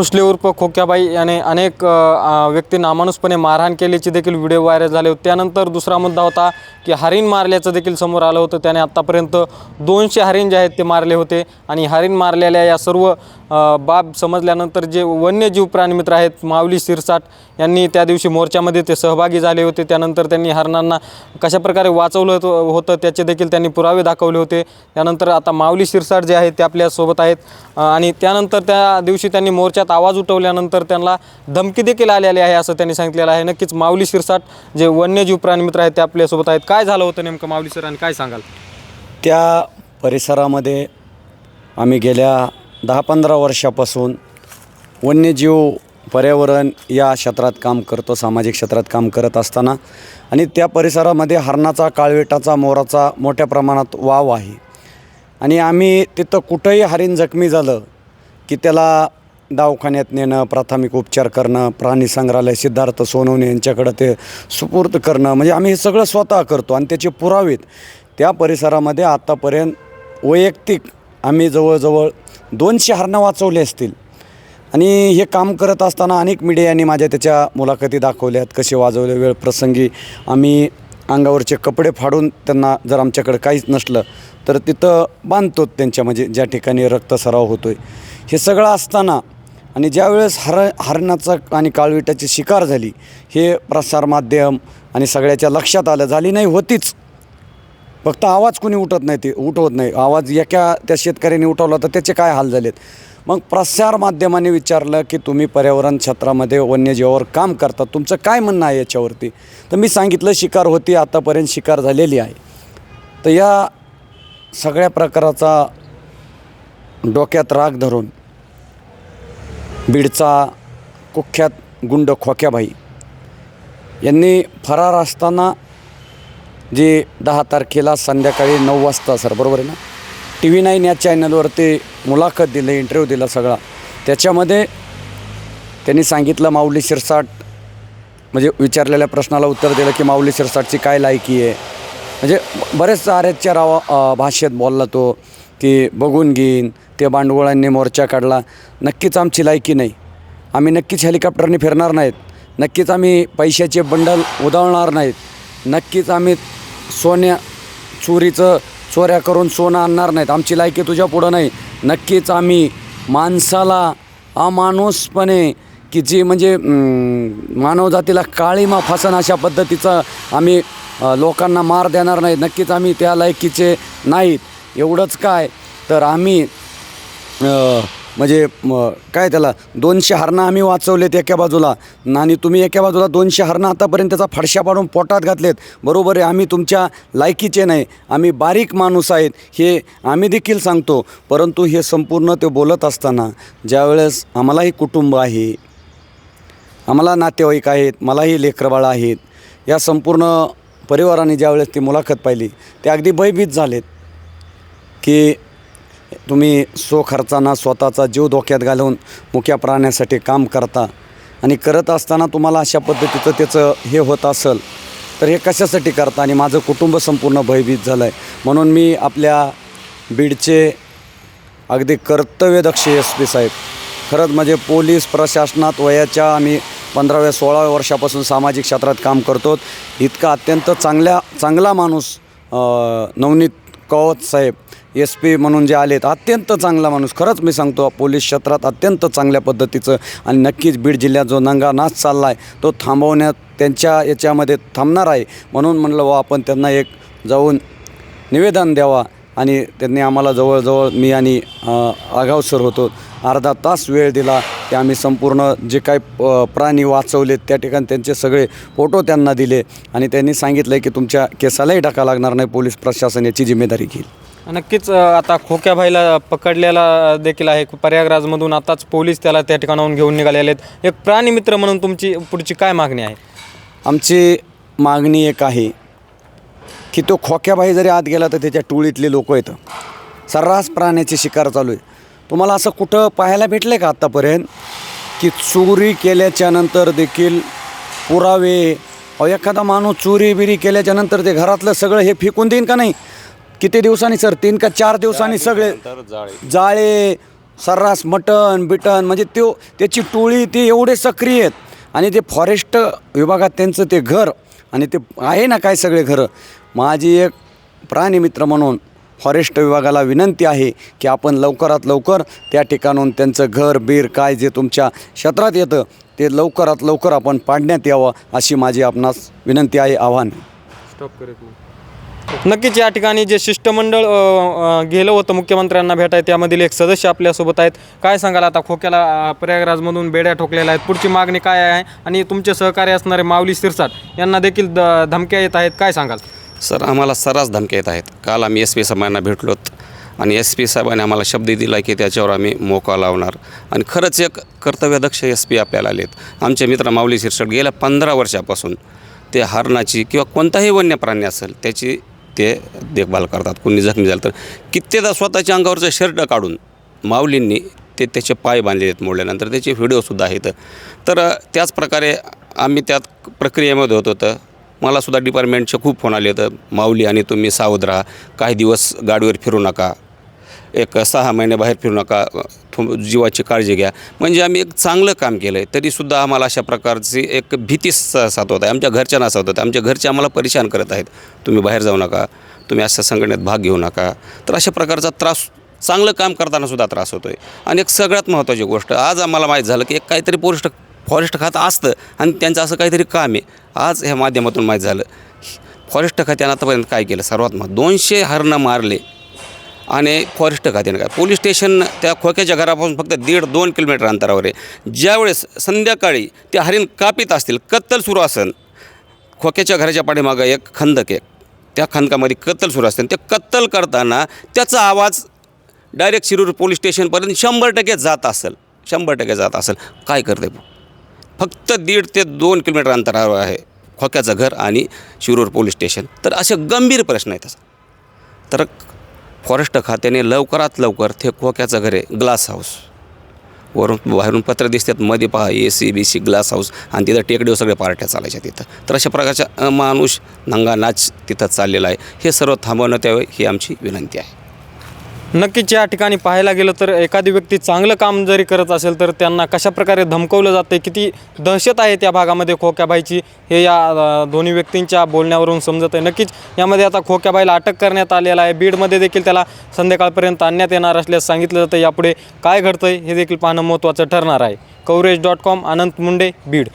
भोसले उर्फ खोक्याबाई याने अनेक व्यक्ती अ, व्यक्तींना अमानुषपणे मारहाण केल्याचे देखील व्हिडिओ व्हायरल झाले होते. त्यानंतर दुसरा मुद्दा होता की हरिण मारल्याचं देखील समोर आलं होतं. त्याने आत्तापर्यंत दोनशे हरिण जे आहेत ते मारले होते. आणि हरिण मारलेल्या या सर्व बाब समजल्यानंतर जे वन्यजीव प्राणीमित्र आहेत माऊली शिरसाट यांनी त्या दिवशी मोर्चामध्ये ते सहभागी झाले होते. त्यानंतर त्यांनी हरणांना कशाप्रकारे वाचवलं होतं होतं त्याचे देखील त्यांनी पुरावे दाखवले होते. त्यानंतर आता माऊली शिरसाट जे आहेत ते आपल्यासोबत आहेत. आणि त्यानंतर त्या दिवशी त्यांनी मोर्चात आवाज उठवल्यानंतर त्यांना धमकी देखील आलेली आहे असं त्यांनी सांगितलेलं आहे. नक्कीच माऊली शिरसाट जे वन्यजीव प्राणीमित्र आहेत ते आपल्यासोबत आहेत. काय झालं होतं नेमकं माऊली सर आणि काय सांगाल? त्या परिसरामध्ये आम्ही गेल्या दहा पंधरा वर्षापासून वन्यजीव पर्यावरण या क्षेत्रात काम करतो सामाजिक क्षेत्रात काम करत असताना. आणि त्या परिसरामध्ये हरणाचा काळवेटाचा मोराचा मोठ्या प्रमाणात वाव आहे. आणि आम्ही तिथं कुठंही हरिण जखमी झालं की त्याला दवाखान्यात नेणं प्राथमिक उपचार करणं प्राणी संग्रहालय सिद्धार्थ सोनवणे यांच्याकडं ते सुपूर्द करणं म्हणजे आम्ही हे सगळं स्वतः करतो आणि त्याचे पुरावेत. त्या परिसरामध्ये आत्तापर्यंत वैयक्तिक आम्ही जवळजवळ दोनशे हरणं वाचवले असतील. आणि हे काम करत असताना अनेक मीडियाने माझ्या त्याच्या मुलाखती दाखवल्यात कसे वाजवले वेळ प्रसंगी आम्ही अंगावरचे कपडे फाडून त्यांना जर आमच्याकडे काहीच नसलं तर तिथं बांधतो त्यांच्या म्हणजे ज्या ठिकाणी रक्तसराव होतो आहे हे सगळं असताना आणि ज्यावेळेस हर हरणाचा आणि काळविटाची शिकार झाली हे प्रसारमाध्यम आणि सगळ्याच्या लक्षात आलं झाली नाही होतीच. फक्त आवाज कोणी उठत नाही ते उठवत नाही. आवाज एका त्या शेतकऱ्याने उठवला तर त्याचे काय हाल झालेत? मग प्रसार माध्यमाने विचारलं की तुम्ही पर्यावरण क्षेत्रामध्ये वन्यजीवावर काम करता तुमचं काय म्हणणं आहे याच्यावरती? तर मी सांगितलं शिकार होती आतापर्यंत शिकार झालेली आहे. तर या सगळ्या प्रकाराचा डोक्यात राग धरून बीडचा कुख्यात गुंड खोक्याबाई यांनी फरार असताना जे दहा तारखेला संध्याकाळी नऊ वाजता सर बरोबर आहे ना? टी व्ही नाईन या चॅनलवरती मुलाखत दिली इंटरव्ह्यू दिला सगळा. त्याच्यामध्ये त्यांनी सांगितलं माऊली शिरसाट म्हणजे विचारलेल्या प्रश्नाला उत्तर दिलं की माऊली शिरसाटची काय लायकी आहे? म्हणजे बरेच आरेच्या रावा भाषेत बोलला तो की बघून घेईन त्या भांडवळांनी मोर्चा काढला. नक्कीच आमची लायकी नाही. आम्ही नक्कीच हेलिकॉप्टरने फिरणार नाहीत. नक्कीच आम्ही पैशाचे बंडल उधळणार नाहीत. नक्कीच आम्ही सोन्या चोरीचं चोऱ्या करून सोनं आणणार नाहीत. आमची लायकी तुझ्या पुढं नाही. नक्कीच आम्ही माणसाला अमानुसपणे की जी म्हणजे मानवजातीला काळीमा फासन अशा पद्धतीचं आम्ही लोकांना मार देणार नाहीत. नक्कीच आम्ही त्या लायकीचे नाहीत. एवढंच काय? तर आम्ही म्हणजे म, काय त्याला दोनशे हरणं आम्ही वाचवलेत एका बाजूला. आणि तुम्ही एका बाजूला दोनशे हरणं आतापर्यंत त्याचा फडशा पाडून पोटात घातलेत. बरोबर आहे आम्ही तुमच्या लायकीचे नाही. आम्ही बारीक माणूस आहेत हे आम्ही देखील सांगतो. परंतु हे संपूर्ण ते बोलत असताना ज्यावेळेस आम्हालाही कुटुंब आहे आम्हाला नातेवाईक आहेत मलाही लेकरबाळ आहेत या संपूर्ण परिवाराने ज्यावेळेस ती मुलाखत पाहिली ते अगदी भयभीत झालेत की तुम्ही सो स्वतःचा जीव धोक्यात घालून मुक्या प्राण्यासाठी काम करता आणि करत असताना तुम्हाला अशा पद्धतीचं त्याचं हे होत असेल तर हे कशासाठी करता? आणि माझं कुटुंब संपूर्ण भयभीत झालं आहे म्हणून मी आपल्या बीडचे अगदी कर्तव्यदक्ष एस पी साहेब खरंच म्हणजे पोलीस प्रशासनात वयाच्या आम्ही पंधराव्या सोळाव्या वर्षापासून सामाजिक क्षेत्रात काम करतो इतका अत्यंत चांगल्या चांगला माणूस नवनीत कवत साहेब एस पी म्हणून जे आलेत अत्यंत चांगला माणूस. खरंच मी सांगतो पोलीस क्षेत्रात अत्यंत चांगल्या पद्धतीचं आणि नक्कीच बीड जिल्ह्यात जो नंगा नाच चालला आहे तो थांबवण्यात त्यांच्या याच्यामध्ये थांबणार आहे. म्हणून म्हणलं वा आपण त्यांना एक जाऊन निवेदन द्यावा आणि त्यांनी आम्हाला जवळजवळ मी आणि अ, आगाव सर होतो. अर्धा तास वेळ दिला ते आम्ही संपूर्ण जे काही अ, प्राणी वाचवलेत त्या ठिकाणी त्यांचे सगळे फोटो त्यांना दिले आणि त्यांनी सांगितलं आहे की तुमच्या केसालाही टाका लागणार नाही पोलीस प्रशासन याची जिम्मेदारी घेईल. नक्कीच आता खोक्याबाईला पकडलेला देखील आहे. प्रयागराजमधून आताच पोलीस त्याला त्या ठिकाणाहून घेऊन निघालेले आहेत. एक प्राणीमित्र म्हणून तुमची पुढची काय मागणी आहे? आमची मागणी एक आहे की तो खोक्याबाई जरी आत गेला तर त्याच्या टोळीतले लोक येतं सर्रास प्राण्याची शिकार चालू आहे. तुम्हाला असं कुठं पाहायला भेटलं आहे का आत्तापर्यंत की चोरी केल्याच्यानंतर देखील पुरावे एखादा माणूस चोरी बिरी केल्याच्यानंतर ते घरातलं सगळं हे फेकून देईन का नाही? किती दिवसांनी सर? तीन का चार दिवसांनी सगळे जाळे. सर्रास मटण बिटन म्हणजे तो त्याची टोळी ते एवढे सक्रिय आहेत. आणि ते फॉरेस्ट विभागात त्यांचं ते घर आणि ते आहे ना काय सगळे घरं? माझी एक प्राणीमित्र म्हणून फॉरेस्ट विभागाला विनंती आहे की आपण लवकरात लवकर त्या ठिकाणून त्यांचं घर बीर काय जे तुमच्या क्षेत्रात येतं ते लवकरात लवकर आपण पाडण्यात यावं अशी माझी आपणास विनंती आहे आव्हान स्टॉप करीत नक्कीच या ठिकाणी जे शिष्टमंडळ गेलं होतं मुख्यमंत्र्यांना भेटाय त्यामधील एक सदस्य आपल्यासोबत आहेत. काय सांगाल आता? खोक्याला प्रयागराजमधून बेड्या ठोकलेल्या आहेत. पुढची मागणी काय आहे? आणि तुमचे सहकारी असणारे माऊली सिरसाट यांना देखील द धमक्या येत आहेत. काय सांगाल? सर आम्हाला सर्रास धमक्या येत आहेत. काल आम्ही एस पी साहेबांना भेटलोत आणि एस पी साहेबांनी आम्हाला शब्द दिला की त्याच्यावर आम्ही मोका लावणार. आणि खरंच एक कर्तव्यदक्ष एस पी आपल्याला आलेत. आमचे मित्र माऊली शिरसट गेल्या पंधरा वर्षापासून ते हरणाची किंवा कोणताही वन्य प्राणी असेल त्याची ते देखभाल करतात. कोणी जखमी झालं तर कित्येदा स्वतःच्या अंगावरचं शर्ट काढून माऊलींनी ते त्याचे पाय बांधले आहेत मोडल्यानंतर त्याचे व्हिडिओसुद्धा आहेत. तर त्याच प्रकारे आम्ही त्यात प्रक्रियेमध्ये होत होतं. मला सुद्धा डिपार्टमेंटचे खूप फोन आले तर माऊली आणि तुम्ही सावध राहा. काही दिवस गाडीवर फिरू नका. एक सहा महिने बाहेर फिरू नका. थो- जीवाची काळजी घ्या. म्हणजे आम्ही एक चांगलं काम केलं आहे तरीसुद्धा आम्हाला अशा प्रकारची एक भीती स- सातवत आहे. आमच्या घरच्यांना सातवत आहे. आमच्या घरचे आम्हाला परेशान करत आहेत. तुम्ही बाहेर जाऊ नका. तुम्ही अशा संघटनेत भाग घेऊ नका. तर अशा प्रकारचा त्रास चांगलं काम करताना सुद्धा त्रास होतो आहे आणि एक सगळ्यात महत्त्वाची गोष्ट आज आम्हाला माहीत झालं की एक काहीतरी पोष्ट फॉरेस्ट खातं असतं आणि त्यांचं असं काहीतरी काम आहे. आज ह्या माध्यमातून माहीत झालं. फॉरेस्ट खात्यानं आतापर्यंत काय केलं? सर्वात मग दोनशे हरणं मारले आणि फॉरेस्ट खात्यानं काय? पोलीस स्टेशन त्या खोक्याच्या घरापासून फक्त दीड दोन किलोमीटर अंतरावर आहे. ज्यावेळेस संध्याकाळी ते हरिण कापीत असतील कत्तल सुरू असेल खोक्याच्या घराच्या पाठीमागं एक खंदक आहे. त्या खंदकामध्ये कत्तल सुरू असते ते कत्तल करताना त्याचा आवाज डायरेक्ट शिरूर पोलीस स्टेशनपर्यंत शंभर टक्के जात असेल. शंभर टक्के जात असेल. काय करते फक्त दीड ते दोन किलोमीटर अंतरावर आहे खोक्याचं घर आणि शिरूर पोलीस स्टेशन. तर असे गंभीर प्रश्न आहेत तर फॉरेस्ट खात्याने लवकरात लवकर ते खोक्याचं घर आहे ग्लास हाऊस. वरून बाहेरून पत्र दिसतात मध्ये पहा A C B C glass house. आणि तिथं टेकडीवर सगळ्या पार्ट्या चालायच्या तिथं. तर अशा प्रकारच्या अमानुष नंगा नाच तिथं चाललेला आहे. हे सर्व थांबवण्यात यावे ही आमची विनंती आहे. नक्कीच या ठिकाणी पाहायला गेलं तर एखादी व्यक्ती चांगलं काम जरी करत असेल तर त्यांना कशा प्रकारे धमकवलं जाते किती दहशत आहे त्या भागामध्ये खोक्याबाईची हे या दोन्ही व्यक्तींच्या बोलण्यावरून समजत आहे. नक्कीच यामध्ये आता खोक्याबाईला अटक करण्यात आलेला आहे. बीडमध्ये देखील त्याला संध्याकाळपर्यंत आणण्यात येणार असल्यास सांगितलं जातं. यापुढे काय घडतं हे देखील पाहणं महत्त्वाचं ठरणार आहे. Coverage dot com Anant Munde Beed.